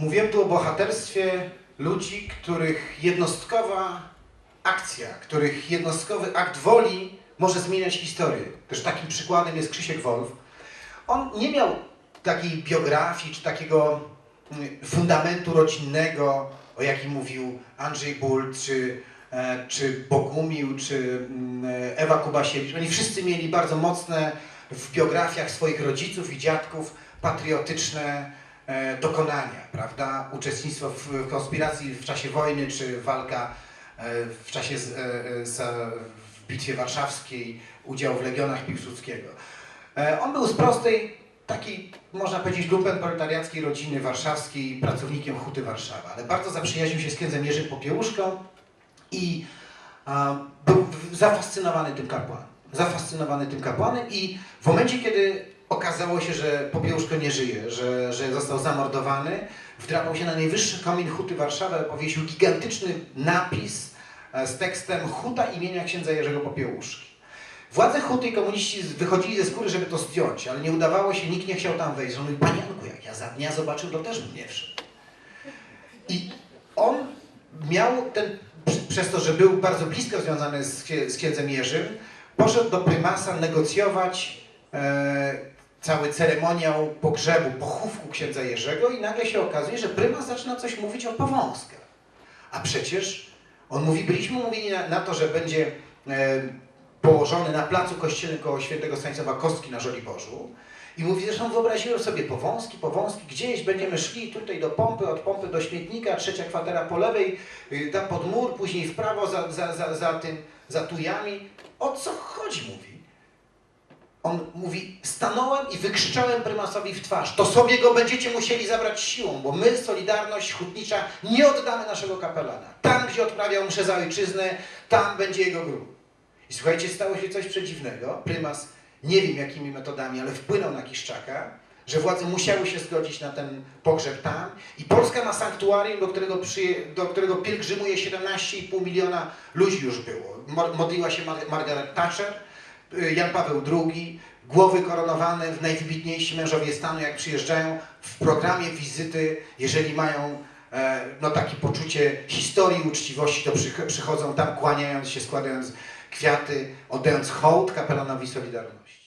Mówiłem tu o bohaterstwie ludzi, których jednostkowa akcja, których jednostkowy akt woli może zmieniać historię. Też takim przykładem jest Krzysiek Wolf. On nie miał takiej biografii czy takiego mm, fundamentu rodzinnego, o jakim mówił Andrzej Bult, czy, e, czy Bogumił, czy mm, Ewa Kubasiewicz. Oni wszyscy mieli bardzo mocne w biografiach swoich rodziców i dziadków patriotyczne dokonania, prawda? Uczestnictwo w konspiracji w czasie wojny, czy walka e, w czasie z, e, e, za, w Bitwie Warszawskiej, udział w Legionach Piłsudskiego. E, On był z prostej, takiej, można powiedzieć, lumpen proletariackiej rodziny warszawskiej, pracownikiem Huty Warszawa, ale bardzo zaprzyjaźnił się z księdzem Jerzym Popiełuszką i a, był zafascynowany tym kapłanem. Zafascynowany tym kapłanem i w momencie, kiedy okazało się, że Popiełuszko nie żyje, że, że został zamordowany, wdrapał się na najwyższy komin Huty Warszawy, powiesił gigantyczny napis e, z tekstem Huta imienia księdza Jerzego Popiełuszki. Władze Huty i komuniści wychodzili ze skóry, żeby to zdjąć, ale nie udawało się, nikt nie chciał tam wejść. On mówi, panie Janku, jak ja za dnia zobaczył, to też bym nie wszedł. I on miał ten, pr- przez to, że był bardzo blisko związany z, z księdzem Jerzym, poszedł do prymasa negocjować e, cały ceremoniał pogrzebu, pochówku księdza Jerzego i nagle się okazuje, że prymas zaczyna coś mówić o powązkach. A przecież on mówi, byliśmy umówieni na, na to, że będzie e, położony na placu kościelnym koło świętego Stanisława Kostki na Żoliborzu. I mówi, zresztą wyobraziłem sobie powązki, powązki, gdzieś będziemy szli tutaj do pompy, od pompy do śmietnika, trzecia kwatera po lewej, y, tam pod mur, później w prawo za, za, za, za tym, za tujami. O co stanąłem i wykrzyczałem prymasowi w twarz, to sobie go będziecie musieli zabrać siłą, bo my, Solidarność Hutnicza, nie oddamy naszego kapelana. Tam, gdzie odprawiał mszę za ojczyznę, tam będzie jego grób. I słuchajcie, stało się coś przedziwnego. Prymas, nie wiem jakimi metodami, ale wpłynął na Kiszczaka, że władze musiały się zgodzić na ten pogrzeb tam. I Polska ma sanktuarium, do którego, przyje, do którego pielgrzymuje 17,5 miliona ludzi już było. Mo- Modliła się Mar- Margaret Thatcher, y, Jan Paweł II, głowy koronowane, najwybitniejsi mężowie stanu, jak przyjeżdżają w programie wizyty, jeżeli mają e, no, takie poczucie historii, uczciwości, to przych- przychodzą tam kłaniając się, składając kwiaty, oddając hołd kapelanowi Solidarności.